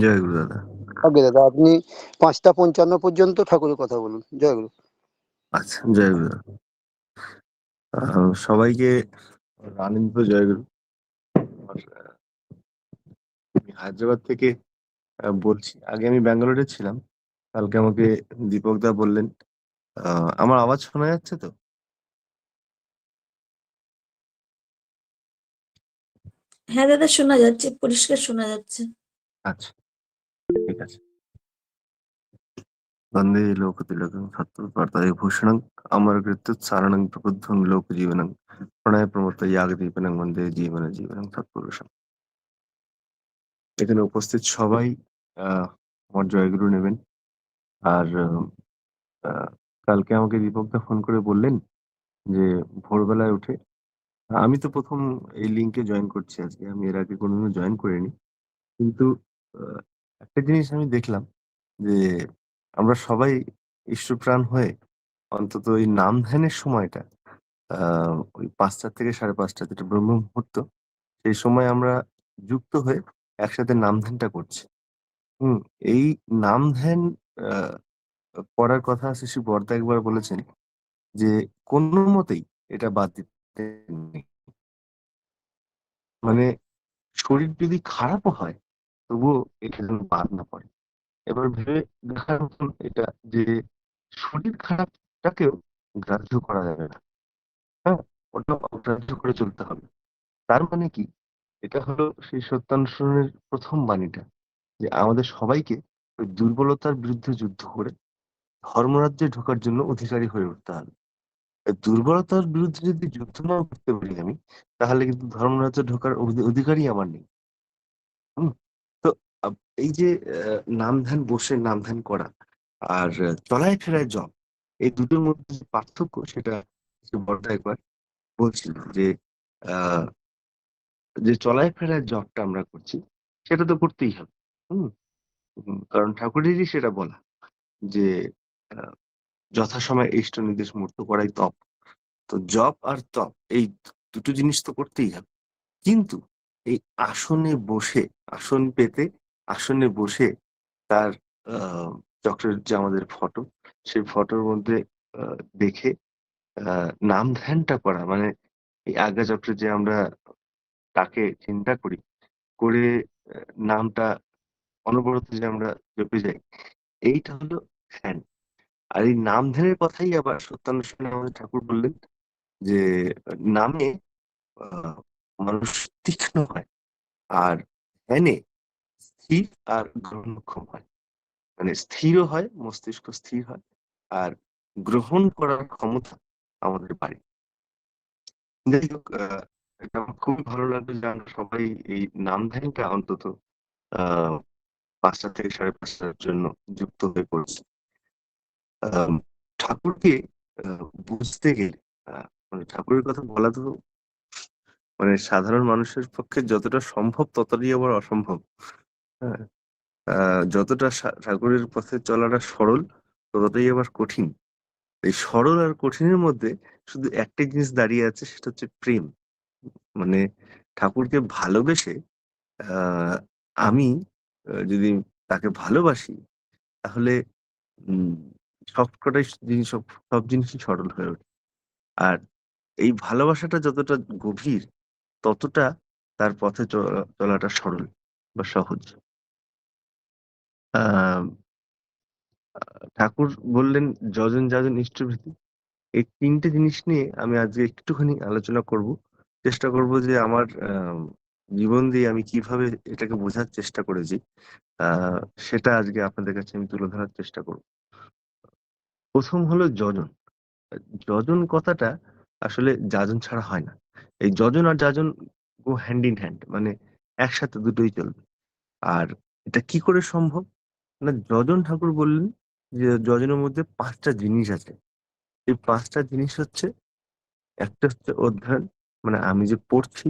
জয় গুরু দাদা। আগে দাদা আপনি পাঁচটা পঞ্চান্ন পর্যন্ত ঠাকুরের কথা বলুন। জয় গুরু। আচ্ছা জয় গুরু। দাদা আহ, সবাইকে আনন্দ জয় গুরু। আমি হায়দ্রাবাদ থেকে বলছি। আগে আমি ব্যাঙ্গালোরে ছিলাম। কালকে আমাকে দীপক দা বললেন। আহ, আমার আওয়াজ শোনা যাচ্ছে তো? হ্যাঁ দাদা শোনা যাচ্ছে। পরিষ্কার শোনা যাচ্ছে। আচ্ছা ঠিক আছে। লোকতিলকং সত্তরপার্তায় ভূষণং আমার কৃত্যুৎসারণং প্রবুদ্ধং লোকজীবনং প্রণয় প্রমত্ত ইয়াগদীপনং বন্দে জীবন জীবনং সৎপুরুষং। এখানে উপস্থিত সবাই আমার জয়গুরু নেবেন। আর কালকে আমাকে দীপকদা ফোন করে বললেন যে ভোরবেলায় উঠে, আমি তো প্রথম এই লিঙ্কে জয়েন করছি আজকে, আমি এর আগে কোনোদিনও জয়েন করিনি। কিন্তু একটা জিনিস আমি দেখলাম যে আমরা সবাই ঈশ্বরপ্রাণ হয়ে অন্তত ওই নাম ধ্যানের সময়টা, আহ, ওই পাঁচটা থেকে সাড়ে পাঁচটা যেটা ব্রহ্ম মুহূর্ত সেই সময় আমরা যুক্ত হয়ে একসাথে নাম ধ্যানটা করছি। হুম, এই নাম ধ্যান করার কথা শ্রী বর্দা একবার বলেছেন যে কোনো মতেই এটা বাদ দিতে মানে শরীর যদি খারাপও হয় তবুও এটা যেন বাদ না পড়ে। এবার ভেবে দেখার মতন এটা যে শরীর খারাপটাকেও গ্রাহ্য করা যাবে না। হ্যাঁ ওটা অগ্রাহ্য করে চলতে হবে। তার মানে কি? এটা হলো সেই সত্যানুসরণের প্রথম বাণীটা যে আমাদের সবাইকে ওই দুর্বলতার বিরুদ্ধে যুদ্ধ করে ধর্মরাজ্যে ঢোকার জন্য অধিকারী হয়ে উঠতে হবে। দুর্বলতার বিরুদ্ধে যদি যুদ্ধ না করতে পারি আমি, তাহলে কিন্তু ধর্মরাজ্যে ঢোকার অধি- অধিকারই আমার নেই। হুম? এই যে আহ, নাম ধ্যান বসে নাম ধ্যান করা আর চলায় ফেরায় জব এই দুটোর মধ্যে পার্থক্য সেটা বড়টা একবার বলছিল যে যে চলায় ফেরায় জবটা আমরা করছি সেটা তো করতেই হবে হম? কারণ ঠাকুরেরই সেটা বলা যে যথাসময়ে ইষ্ট নির্দেশ মূর্ত করাই তপ। তো জব আর তপ এই দুটো জিনিস তো করতেই হবে। কিন্তু এই আসনে বসে আসন পেতে আসনে বসে তার যে আমাদের ফটো সেই ফটোর মধ্যে দেখে নাম ধ্যানটা করা। মানে এই আজ্ঞা চক্রে যে আমরা তাকে চিন্তা করি, করে নামটা অনবরত যে আমরা জপে যাই, এইটা হলো ধ্যান। আর এই নাম ধ্যানের কথাই আবার সত্যানুষ্ঠানে আমাদের ঠাকুর বললেন যে, নামে মানুষ তীক্ষ্ণ হয়। আর ধ্যানে স্থির আর গ্রহণক্ষম হয়। মানে স্থিরও হয়, মস্তিষ্ক স্থির হয় আর গ্রহণ করার ক্ষমতা আমাদের বাড়ি। যাই হোক এটা খুবই ভালো লাগল যে আমরা সবাই এই নাম ধ্যানটা অন্তত, আহ, পাঁচটা থেকে সাড়ে পাঁচটার জন্য যুক্ত হয়ে পড়ছি। ঠাকুরকে বুঝতে গেলে মানে ঠাকুরের কথা বলা তো মানে সাধারণ মানুষের পক্ষে যতটা সম্ভব ততটাই আবার অসম্ভব। হ্যাঁ। যতটা সা- ঠাকুরের পথে চলাটা সরল, ততটাই আবার কঠিন। এই সরল আর কঠিনের মধ্যে শুধু একটা জিনিস দাঁড়িয়ে আছে, সেটা হচ্ছে প্রেম। মানে ঠাকুরকে ভালোবেসে আহ আমি যদি তাকে ভালোবাসি, তাহলে সবকটাই জিনিস, সব সব জিনিসই সরল হয়ে ওঠে। আর এই ভালোবাসাটা যতটা গভীর, ততটা তার পথে চলাটা সরল বা সহজ। আহ, ঠাকুর বললেন, যজন যাজন ইষ্টভৃতি এই তিনটে জিনিস নিয়ে আমি আজকে একটুখানি আলোচনা করব। চেষ্টা করব যে আমার জীবন দিয়ে আমি কীভাবে এটাকে বোঝার চেষ্টা করেছি। সেটা আজকে আপনাদের কাছে আমি তুলে ধরার চেষ্টা করব। প্রথম হলো যজন। যজন কথাটা আসলে যাজন ছাড়া হয় না। এই যজন আর যাজন গো হ্যান্ড ইন হ্যান্ড মানে একসাথে দুটোই চলবে। আর এটা কি করে সম্ভব? না যজন ঠাকুর বললেন যে যজনের মধ্যে পাঁচটা জিনিস আছে। এই পাঁচটা জিনিস হচ্ছে, একটা হচ্ছে অধ্যয়ন মানে আমি যে পড়ছি,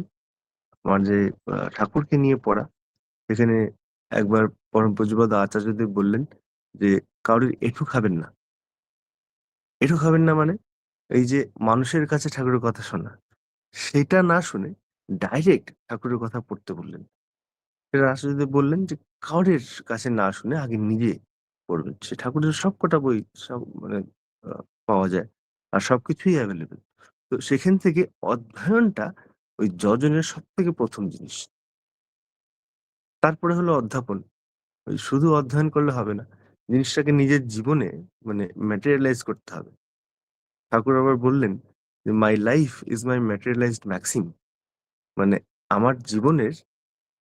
আমার যে ঠাকুরকে নিয়ে পড়া এখানে একবার পরম পূজ্যপাদ আচার্যদেব বললেন যে, কারোর এঠু খাবেন না। এঠু খাবেন না মানে এই যে মানুষের কাছে ঠাকুরের কথা শোনা। সেটা না শুনে ডাইরেক্ট ঠাকুরের কথা পড়তে বললেন। আচার্যদেব বললেন যে, কাউরের কাছে না শুনে আগে নিজে পড়বেন। সে ঠাকুরের সবকটা বই সব মানে পাওয়া যায় আর সবকিছুই অ্যাভেলেবেল তো সেখান থেকে অধ্যয়নটা ওই যজনের সব থেকে প্রথম জিনিস। তারপরে হলো অধ্যাপন। ওই শুধু অধ্যয়ন করলে হবে না, জিনিসটাকে নিজের জীবনে মানে ম্যাটেরিয়ালাইজ করতে হবে। ঠাকুর আবার বললেন যে my life is my materialized maxim মানে আমার জীবনের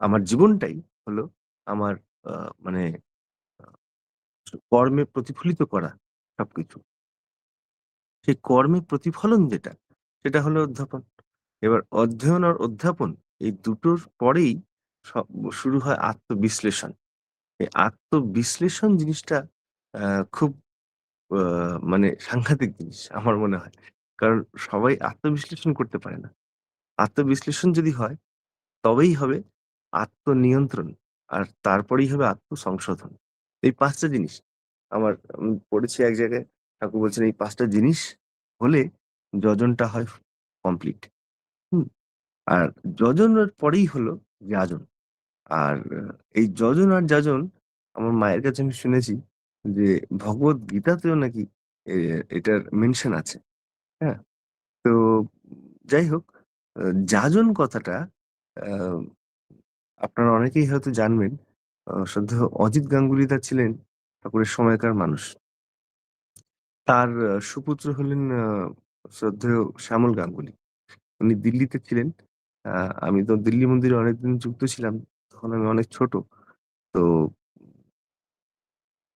আমার জীবনটাই হলো আমার মানে কর্মে প্রতিফলিত করা সবকিছু। সেই কর্মে প্রতিফলন যেটা, সেটা হলো অধ্যাপন। এবার অধ্যয়ন আর অধ্যাপন এই দুটোর পরেই সব শুরু হয় আত্মবিশ্লেষণ। এই আত্মবিশ্লেষণ জিনিসটা খুব মানে সাংঘাতিক জিনিস আমার মনে হয়। কারণ সবাই আত্মবিশ্লেষণ করতে পারে না। আত্মবিশ্লেষণ যদি হয়, তবেই হবে আত্মনিয়ন্ত্রণ আর তারপরেই হবে আত্মসংশোধন। এই পাঁচটা জিনিস আমার, আমি পড়েছি এক জায়গায়, ঠাকুর বলছেন এই পাঁচটা জিনিস হলে যজনটা হয় কমপ্লিট হুম, আর যজনের পরেই হলো যাজন। আর এই যজন আর যাজন, আমার মায়ের কাছে আমি শুনেছি যে ভগবত গীতাতেও নাকি এটার মেনশন আছে। হ্যাঁ তো যাই হোক যাজন কথাটা আপনারা অনেকেই হয়তো জানবেন শ্রদ্ধেয় অজিত গাঙ্গুলি তার ছিলেন ঠাকুরের সময়কার মানুষ। তার সুপুত্র হলেন শ্রদ্ধেয় শ্যামল গাঙ্গুলি। উনি দিল্লিতে ছিলেন। আমি তো দিল্লি মন্দিরে অনেকদিন যুক্ত ছিলাম, তখন আমি অনেক ছোট। তো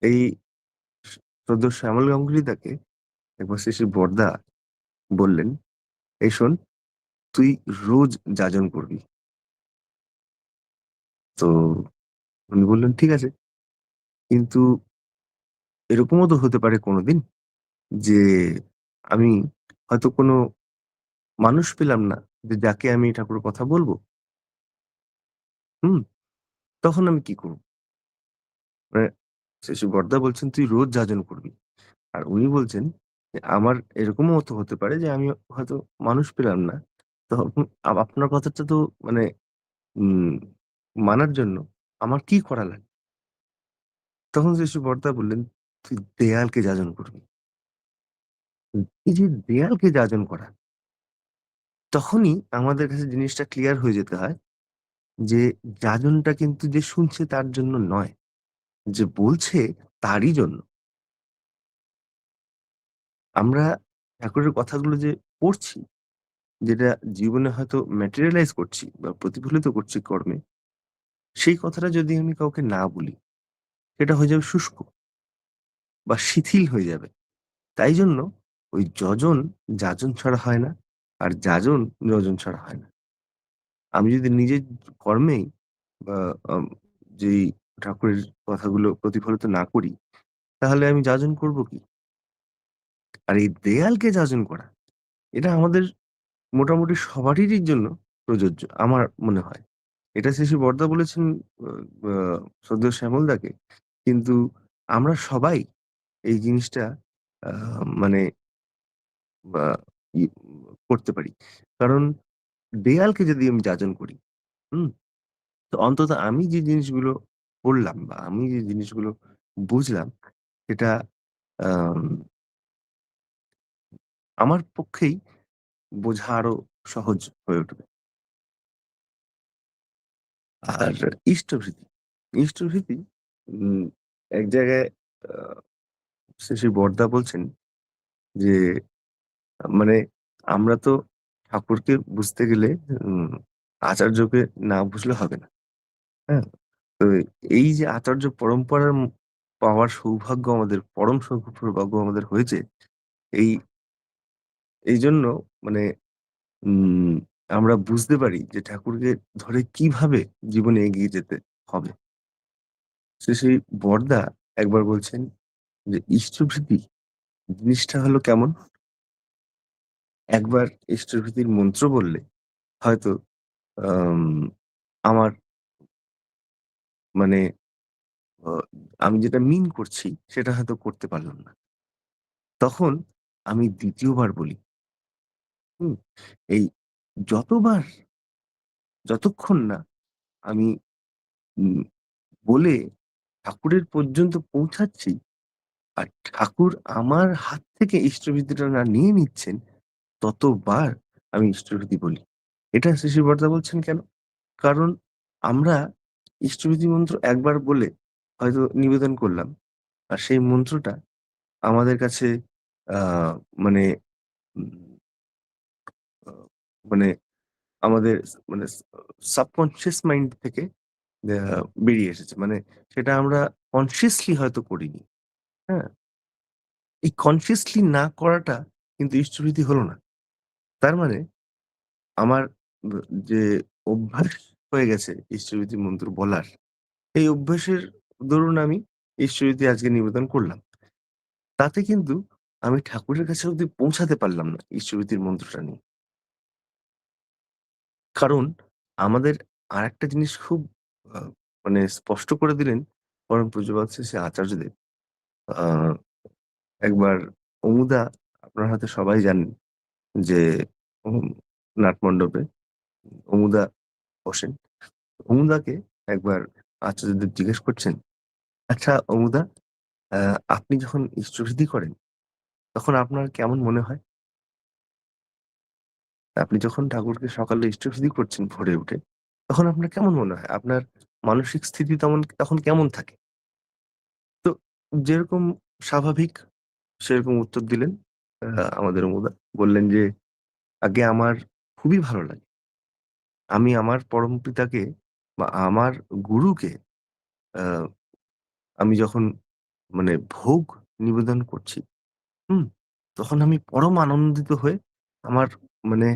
এই শ্রদ্ধেয় শ্যামল গাঙ্গুলি তাকে একবার শেষে বর্দা বললেন, এই শোন, তুই রোজ যাজন করবি। তো উনি বললেন, ঠিক আছে। কিন্তু এরকমও তো হতে পারে কোনোদিন যে আমি হয়তো কোনো মানুষ পেলাম না যে যাকে আমি ঠাকুরের কথা বলব। হুম, তখন আমি কি করব? মানে বর্দা বলছেন, তুই রোজ যাজন করবি। আর উনি বলছেন আমার এরকমও তো হতে পারে যে আমি হয়তো মানুষ পেলাম না। তখন আপ- আপনার কথাটা তো মানে উম মানার জন্য আমার কি করা লাগে? তখন শেষে বর্দা বললেন, তুই দেয়ালকে যাজন করবি। এই যে দেয়ালকে যাজন করা, তখনই আমাদের কাছে জিনিসটা ক্লিয়ার হয়ে যেতে হয় যে যাজনটা কিন্তু যে শুনছে তার জন্য নয়, যে বলছে তারই জন্য। আমরা ঠাকুরের কথাগুলো যে পড়ছি, যেটা জীবনে হয়তো ম্যাটেরিয়ালাইজ করছি বা প্রতিফলিত করছি কর্মে সেই কথাটা যদি আমি কাউকে না বলি, সেটা হয়ে যাবে শুষ্ক বা শিথিল হয়ে যাবে। তাই জন্য ওই যজন যাজন ছাড়া হয় না আর যাজন যজন ছাড়া হয় না। আমি যদি নিজের কর্মেই বা যেই ঠাকুরের কথাগুলো প্রতিফলিত না করি, তাহলে আমি যাজন করব কি? আর এই দেয়ালকে যাজন করা, এটা আমাদের মোটামুটি সবারই জন্য প্রযোজ্য, আমার মনে হয়। এটা শেষে বর্দা বলেছেন শ্রদ্ধেয় শ্যামলদাকে। কিন্তু আমরা সবাই এই জিনিসটা মানে করতে পারি। কারণ দেয়ালকে যদি আমি যাজন করি হুম? তো অন্তত আমি যে জিনিসগুলো পড়লাম বা আমি যে জিনিসগুলো বুঝলাম সেটা আম, আমার পক্ষেই বোঝা আরও সহজ হয়ে উঠবে। আর ইষ্টভৃতি। ইষ্টভৃতি উম, এক জায়গায় আহ, শ্রী বর্দা বলছেন যে মানে আমরা তো ঠাকুরকে বুঝতে গেলে উম, আচার্যকে না বুঝলে হবে না। হ্যাঁ? তো এই যে আচার্য পরম্পরার পাওয়ার সৌভাগ্য আমাদের পরম সৌভাগ্য আমাদের হয়েছে এই এই জন্য মানে উম আমরা বুঝতে পারি যে ঠাকুরকে ধরে কীভাবে জীবনে এগিয়ে যেতে হবে। সেই বর্দা একবার বলছেন যে ইষ্টভৃতি জিনিসটা হলো কেমন? একবার ইষ্টভৃতির মন্ত্র বললে হয়তো আম, আমার মানে আমি যেটা মিন করছি সেটা হয়তো করতে পারলাম না। তখন আমি দ্বিতীয়বার বলি হুম এই যতবার, যতক্ষণ না আমি বলে ঠাকুরের পর্যন্ত পৌঁছাচ্ছি আর ঠাকুর আমার হাত থেকে ইষ্টভীতিটা না নিয়ে নিচ্ছেন, ততবার আমি ইষ্টভীতি বলি। এটা শ্রী বর্দা বলছেন কেন? কারণ আমরা ইষ্টভীতি মন্ত্র একবার বলে হয়তো নিবেদন করলাম আর সেই মন্ত্রটা আমাদের কাছে মানে মানে আমাদের মানে সাবকনসিয়াস মাইন্ড থেকে আহ, বেরিয়ে এসেছে। মানে সেটা আমরা কনসিয়াসলি হয়তো করিনি। হ্যাঁ? এই কনসিয়াসলি না করাটা কিন্তু ইষ্টভীতি হলো না। তার মানে আমার যে অভ্যাস হয়ে গেছে ইষ্টভীতি মন্ত্র বলার এই অভ্যাসের দরুন আমি ঈশ্বরীতি আজকে নিবেদন করলাম। তাতে কিন্তু আমি ঠাকুরের কাছে অব্দি পৌঁছাতে পারলাম না ঈশ্বরীতির মন্ত্রটা নিয়ে। কারণ আমাদের আর একটা জিনিস খুব মানে স্পষ্ট করে দিলেন পরম পূজ্যপাত সে আচার্যদেব। আহ, একবার অমুদা আপনার হাতে সবাই জানেন যে উম, নাটমণ্ডপে অমুদা বসেন। অমুদাকে একবার আচার্যদেব জিজ্ঞেস করছেন আচ্ছা অমুদা আপনি যখন ইষ্টসিদ্ধি করেন তখন আপনার কেমন মনে হয়? আপনি যখন ঠাকুরকে সকালে ইষ্টসিদ্ধি করছেন ভোরে উঠে, তখন আপনার কেমন মনে হয়? আপনার মানসিক স্থিতি তেমন, তখন কেমন থাকে? তো যেরকম স্বাভাবিক, সেরকম উত্তর দিলেন আমাদের অমুদা বললেন যে, আগে আমার খুবই ভালো লাগে। আমি আমার পরম পিতাকে বা আমার গুরুকে আমি যখন মানে ভোগ নিবেদন করছি, হুম, তখন আমি পরম আনন্দিত হয়ে আমার মানে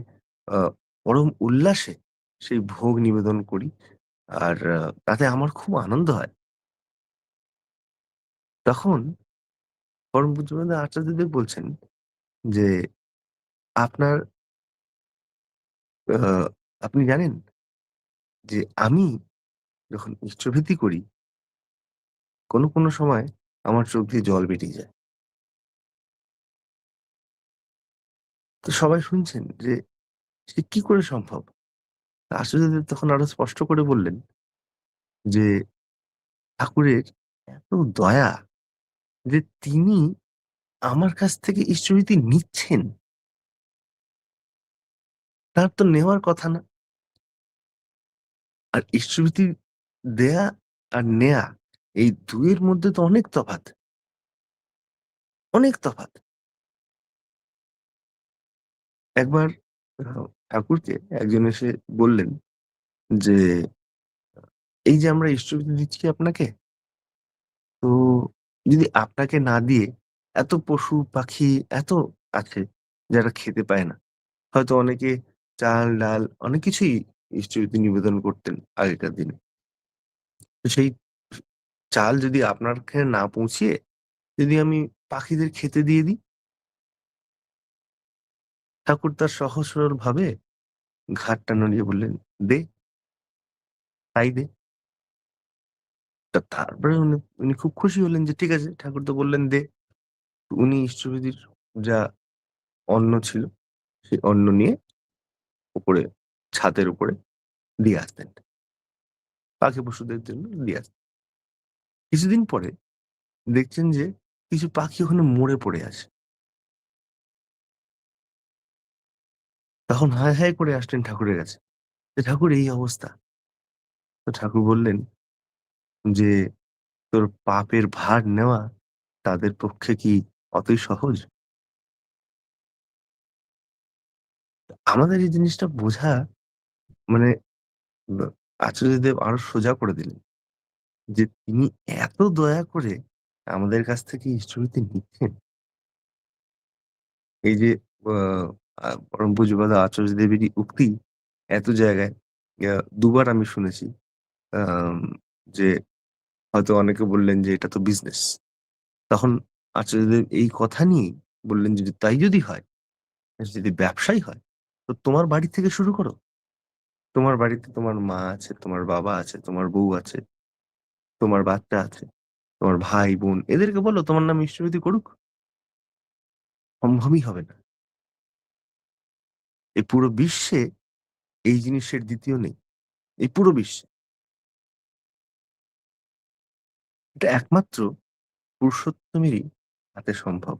পরম উল্লাসে সেই ভোগ নিবেদন করি। আর তাতে আমার খুব আনন্দ হয়। তখন পরম পূজ্যপাদ আচার্যদেব বলছেন যে, আপনার আপনি জানেন যে আমি যখন ইষ্টভীতি করি, কোনো কোনো সময় আমার চোখ দিয়ে জল বেরিয়ে যায়। তো সবাই শুনছেন যে, সে কি করে সম্ভব? আচার্যদেব তখন আরও স্পষ্ট করে বললেন যে, ঠাকুরের এত দয়া যে তিনি আমার কাছ থেকে ঈশ্বরীতি নিচ্ছেন। তার তো নেওয়ার কথা না। আর ঈশ্বরীতি দেয়া আর নেয়া, এই দুয়ের মধ্যে তো অনেক তফাৎ। অনেক তফাৎ। একবার ঠাকুরকে একজন এসে বললেন যে, এই যে আমরা ঈশ্বরীতি দিচ্ছি আপনাকে, তো যদি আপনাকে না দিয়ে এত পশু, পাখি, এত আছে যারা খেতে পায় না, হয়তো অনেকে চাল, ডাল, অনেক কিছুই ঈশ্বরীতি নিবেদন করতেন আগেকার দিনে। তো সেই চাল যদি আপনার না পৌঁছিয়ে যদি আমি পাখিদের খেতে দিয়ে দিই ঠাকুর তার সহজ সরল ভাবে ঘাটটা নড়িয়ে বললেন, দে। তাই দে। তারপরে উনি উনি খুব খুশি হলেন যে, ঠিক আছে। ঠাকুর তো বললেন, দে। উনি ঈশ্বরীতির যা অন্ন ছিল, সেই অন্ন নিয়ে উপরে, ছাদের উপরে দিয়ে আসতেন। পাখি পশুদের জন্য দিয়ে আসতেন। কিছুদিন পরে দেখছেন যে, কিছু পাখি ওখানে মরে পড়ে আছে। তখন হায় হায় করে আসলেন ঠাকুরের কাছে। যে, ঠাকুর, এই অবস্থা। তো ঠাকুর বললেন যে, তোর পাপের ভার নেওয়া তাদের পক্ষে কি অতই সহজ? আমাদের এই জিনিসটা বোঝা মানে আচার্যদেব আরও সোজা করে দিলেন যে, তিনি এত দয়া করে আমাদের কাছ থেকে ঈশ্বরীতি নিচ্ছেন? এই যে আহ, পরম পূজ্যপাদ আচার্য দেবেরই উক্তি এত জায়গায় দুবার আমি শুনেছি যে হয়তো অনেকে বললেন যে এটা তো বিজনেস তখন আচার্যদেব এই কথা নিয়ে বললেন যদি তাই যদি হয় যদি ব্যবসাই হয় তো তোমার বাড়ি থেকে শুরু করো। তোমার বাড়িতে তোমার মা আছে তোমার বাবা আছে তোমার বউ আছে তোমার বাচ্চা আছে তোমার ভাই বোন এদেরকে বলো তোমার নাম ঈশ্বরীতি করুক। সম্ভবই হবে না। এই পুরো বিশ্বে এই জিনিসের দ্বিতীয় নেই। এই পুরো বিশ্বে। এটা একমাত্র পুরুষোত্তমেরই হাতে সম্ভব।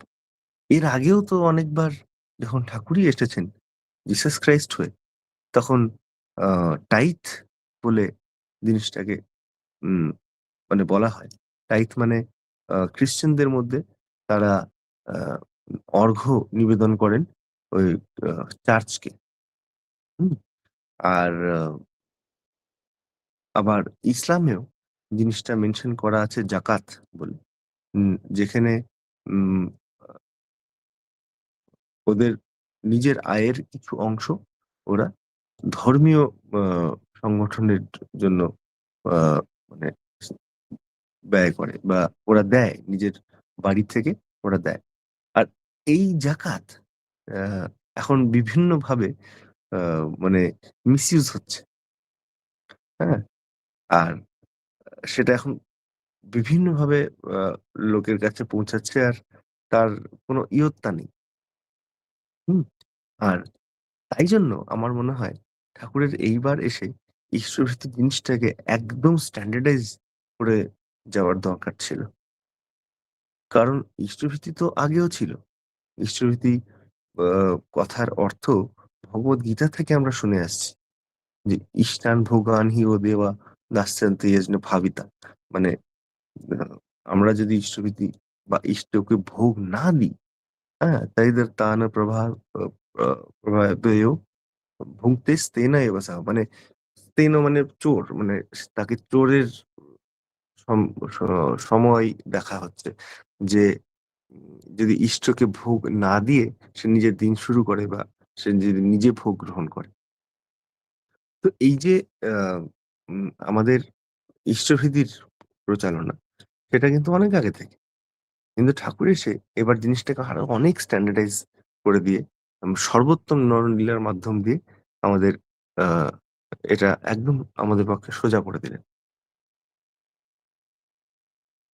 এর আগেও তো অনেকবার যখন ঠাকুরই এসেছেন জিসাস ক্রাইস্ট হয়ে, তখন টাইট বলে জিনিসটাকে মানে বলা হয়। টাইথ মানে খ্রিশ্চানদের মধ্যে তারা অর্ঘ্য নিবেদন করেন। ওই চার্চকে। আর আবার ইসলামেও জিনিসটা মেনশন করা আছে জাকাত বলে। যেখানে ওদের নিজের আয়ের কিছু অংশ ওরা ধর্মীয় সংগঠনের জন্য মানে ব্যয় করে বা ওরা দেয়, নিজের বাড়ি থেকে ওরা দেয়। আর এই জাকাত এখন বিভিন্ন ভাবে মানে মিসইউজ হচ্ছে। হ্যাঁ? আর সেটা এখন বিভিন্ন ভাবে আহ, লোকের কাছে পৌঁছাচ্ছে আর তার কোনো ইয়ত্তা নেই। হুম? আর তাই জন্য আমার মনে হয় ঠাকুরের এইবার এসে ঈশ্বরভিত্তিক জিনিসটাকে একদম স্ট্যান্ডার্ডাইজ করে যাওয়ার দরকার ছিল। কারণ ঈশ্বরভীতি তো আগেও ছিল। ঈশ্বরভীতি আহ, কথার অর্থ ভগবত গীতা থেকে আমরা শুনে আসছি। যে ইষ্টান ভোগান হি ও দেওয়া যজ্ঞ ভাবিতা। মানে আমরা যদি ইষ্টভীতি বা ইষ্টকে ভোগ না দিই হ্যাঁ তাইদের তান প্রভাব প্রভাবেও ভুংতে স্তেনা এবসা মানে স্তেন মানে চোর মানে তাকে চোরের সম- সময় দেখা হচ্ছে যে যদি ইষ্টকে ভোগ না দিয়ে সে নিজের দিন শুরু করে বা সে যদি নিজে ভোগ গ্রহণ করে। তো এই যে আমাদের ইষ্টভীতির প্রচালনা, সেটা কিন্তু অনেক আগে থেকে। কিন্তু ঠাকুর এসে এবার জিনিসটাকে আরও অনেক স্ট্যান্ডার্ডাইজ করে দিয়ে সর্বোত্তম নরলীলার মাধ্যম দিয়ে আমাদের এটা একদম আমাদের পক্ষে সোজা করে দিলেন।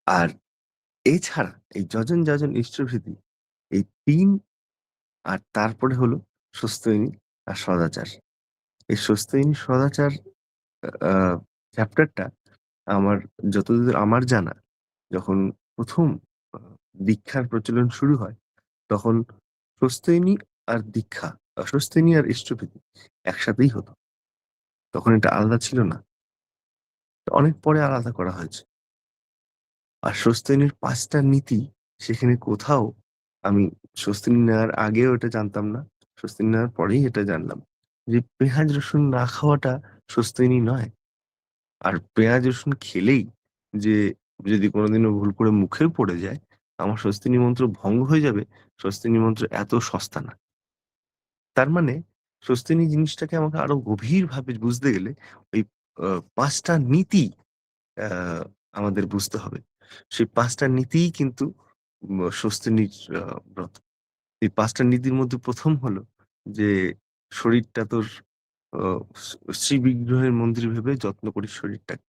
আর এছাড়া এই যজন যজন ঈশ্বরভীতি এই তিন আর তারপরে হলো সুস্থইনী আর সদাচার। এই সুস্থইনী সদাচার চ্যাপ্টারটা আমার যতদূর আমার জানা, যখন প্রথম দীক্ষার প্রচলন শুরু হয়, তখন স্বস্তিনী আর দীক্ষা স্বস্তিনী আর ইষ্টভীতি একসাথেই হতো। তখন এটা আলাদা ছিল না। অনেক পরে আলাদা করা হয়েছে। আর স্বস্তিনীর পাঁচটা নীতি সেখানে কোথাও আমি স্বস্তিনী নেওয়ার আগেও এটা জানতাম না, স্বস্তিনী নেওয়ার পরেই এটা জানলাম যে পেঁয়াজ, রসুন না খাওয়াটা স্বস্তিনী নয়। আর পেঁয়াজ, রসুন খেলেই যে যদি কোনোদিনও ভুল করে মুখে পড়ে যায়, আমার স্বস্তিনী মন্ত্র ভঙ্গ হয়ে যাবে, স্বস্তিনী মন্ত্র এত সস্তা না। তার মানে স্বস্তিনী জিনিসটাকে আমাকে আরও গভীর ভাবে বুঝতে গেলে ওই পাঁচটা নীতি আমাদের বুঝতে হবে। সেই পাঁচটা নীতিই কিন্তু স্বস্তিনীর ব্রত। এই পাঁচটা নীতির মধ্যে প্রথম হলো যে, শরীরটা তোর শ্রী বিগ্রহের মন্দির ভেবে যত্ন করি শরীরটাকে।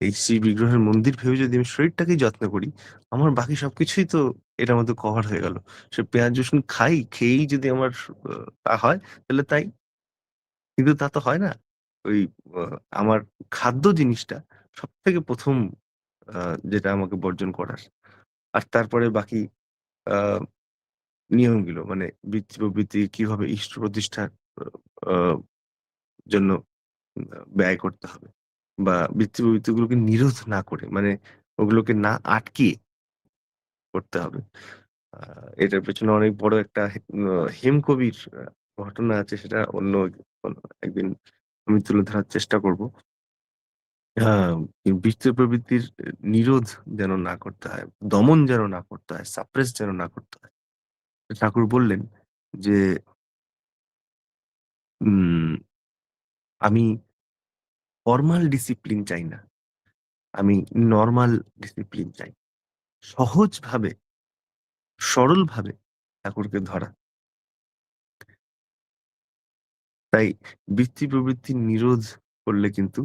এই শ্রী বিগ্রহের মন্দির ভেবে যদি আমি শরীরটাকেই যত্ন করি, আমার বাকি সবকিছুই তো এটার মধ্যে কভার হয়ে গেল। সে পেঁয়াজ, রসুন খাই, খেয়েই যদি আমার তা হয়, তাহলে তাই। কিন্তু তা তো হয় না। ওই আমার খাদ্য জিনিসটা সব থেকে প্রথম যেটা আমাকে বর্জন করার। আর তারপরে বাকি নিয়মগুলো মানে বৃত্তি প্রবৃত্তি কীভাবে ইষ্ট প্রতিষ্ঠার জন্য ব্যয় করতে হবে। বা বৃত্তি প্রবৃত্তিগুলোকে নিরোধ না করে মানে ওগুলোকে না আটকিয়ে করতে হবে। এটার পেছনে অনেক বড় একটা হেমকবির ঘটনা আছে, সেটা অন্য একদিন আমি তুলে ধরার চেষ্টা করব। এই বৃত্তি প্রবৃত্তির নিরোধ যেন না করতে হয়, দমন যেন না করতে হয় সাপ্রেস যেন না করতে হয়। ঠাকুর বললেন যে, উম, আমি ফর্মাল ডিসিপ্লিন চাই না, আমি নর্মাল ডিসিপ্লিন চাই। সহজভাবে, সরলভাবে ঠাকুরকে ধরা। তাই বৃত্তি প্রবৃত্তি নিরোধ করলে কিন্তু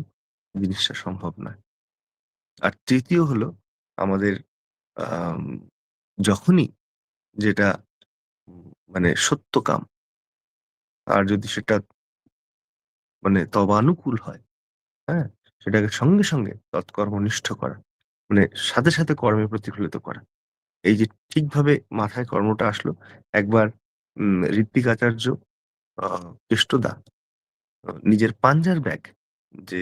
জিনিসটা সম্ভব নয় আর তৃতীয় হলো আমাদের আম, যখনই যেটা মানে সত্যকাম আর যদি সেটা মানে তবানুকূল হয় হ্যাঁ সেটাকে সঙ্গে সঙ্গে তৎকর্মনিষ্ঠ করা মানে সাথে, সাথে কর্মে প্রতিফলিত করা। এই যে ঠিকভাবে মাথায় কর্মটা আসলো একবার ঋত্বিক আচার্য কেষ্টদা নিজের পাঞ্জার ব্যাগ যে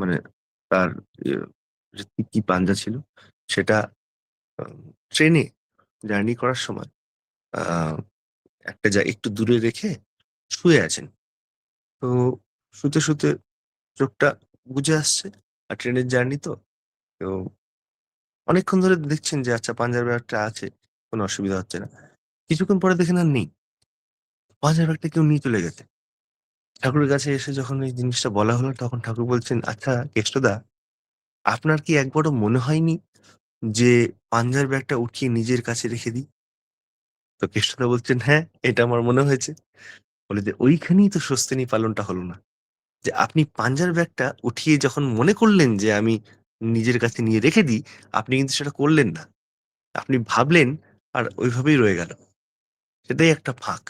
মানে তার ইয়ে কি পাঞ্জা ছিল সেটা ট্রেনে জার্নি করার সময় একটা যা একটু দূরে রেখে শুয়ে আছেন। তো শুতে, শুতে চোখটা বুজে আসছে। আর ট্রেনের জার্নি তো। তো অনেকক্ষণ ধরে দেখছেন যে আচ্ছা পাঞ্জার ব্যাগটা আছে, কোনো অসুবিধা হচ্ছে না। কিছুক্ষণ পরে দেখেন আর নেই। পাঞ্জার ব্যাগটা কেউ নিয়ে চলে গেছে। ঠাকুরের কাছে এসে যখন এই জিনিসটা বলা হলো তখন ঠাকুর বলছেন, "আচ্ছা কেষ্টদা, আপনার কি একবারও মনে হয়নি যে পাঞ্জার ব্যাগটা উঠিয়ে নিজের কাছে রেখে দিই?" তো কেষ্টদা বলছেন, "হ্যাঁ, এটা আমার মনে হয়েছে।" বলে যে, "ওইখানেই তো স্বস্তিনী পালনটা হলো না। যে আপনি পাঞ্জার ব্যাগটা উঠিয়ে যখন মনে করলেন যে আমি নিজের কাছে নিয়ে রেখে দিই, আপনি কিন্তু সেটা করলেন না। আপনি ভাবলেন আর ওইভাবেই রয়ে গেল। সেটাই একটা ফাঁক।"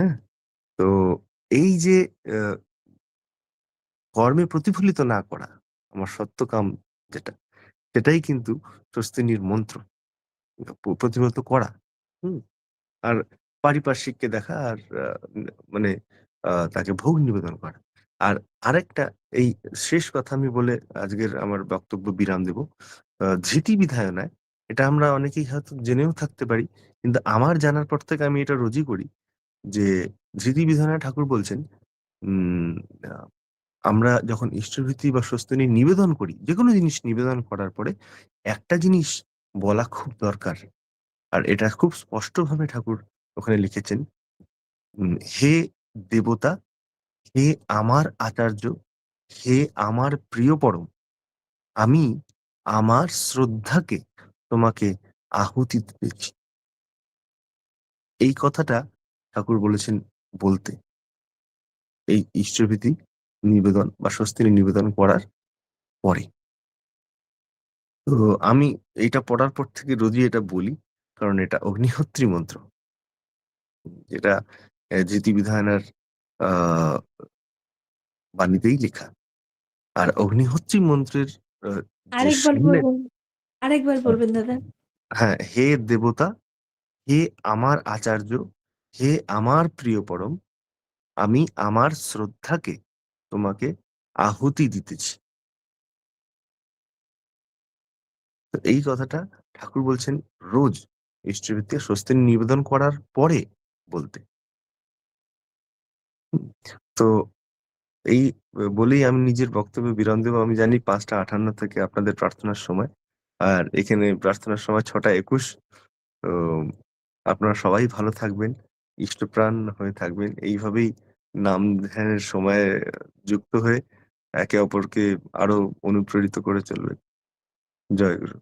হ্যাঁ? তো এই যে কর্মে প্রতিফলিত না করা, আমার সত্যকাম যেটা, সেটাই কিন্তু স্বস্তিনীর মন্ত্র। প্রতিফলিত করা। হুম? আর পারিপার্শ্বিককে দেখা আর মানে তাকে ভোগ নিবেদন করা। আর আরেকটা এই শেষ কথা আমি বলে আজকের আমার বক্তব্য বিরাম দেব। ধৃতি বিধায়নায় এটা আমরা অনেকেই হয়তো জেনেও থাকতে পারি। কিন্তু আমার জানার পর থেকে আমি এটা রোজই করি। যে ধৃতি বিধায়নায় ঠাকুর বলছেন উম আ আমরা যখন ইষ্টভৃতি বা স্বস্তিনী নিবেদন করি, যেকোনো জিনিস নিবেদন করার পরে একটা জিনিস বলা খুব দরকার। আর এটা খুব স্পষ্টভাবে ঠাকুর ওখানে লিখেছেন। উম "হে দেবতা, হে আমার আচার্য, হে আমার প্রিয় পরম আমি আমার শ্রদ্ধাকে তোমাকে আহুতি দিতেছি।" এই কথাটা ঠাকুর বলেছেন বলতে। এই ইষ্টভৃতি নিবেদন বা স্বস্তিনী নিবেদন করার পরে। তো আমি এটা পড়ার পর থেকে রোজই এটা বলি। কারণ এটা অগ্নিহোত্রী মন্ত্র। যেটা অ্যা ধৃতি বিধায়নার আ বাণীতেই লেখা। আর অগ্নিহোত্রী মন্ত্রের আ আরেকবার বলবেন, আরেকবার বলবেন দাদা। হ্যাঁ, হে দেবতা, হে আমার আচার্য, হে আমার প্রিয় পরম আমি আমার শ্রদ্ধাকে তোমাকে আহুতি দিতেছি। তো এই কথাটা ঠাকুর বলছেন রোজ ইষ্টভৃতি স্বস্তিনী নিবেদন করার পরে বলতে। তো এই বলেই আমি নিজের বক্তব্যে বিরাম দেব। আমি জানি ৫টা ৫৮ থেকে আপনাদের প্রার্থনার সময়। আর এখানে প্রার্থনার সময় ৬টা ২১ তো আপনারা সবাই ভালো থাকবেন, ইষ্টপ্রাণ হয়ে থাকবেন। এইভাবেই নাম ধ্যানের সময়ে যুক্ত হয়ে একে অপরকে আরও অনুপ্রেরিত করে চলবেন। জয় গুরু।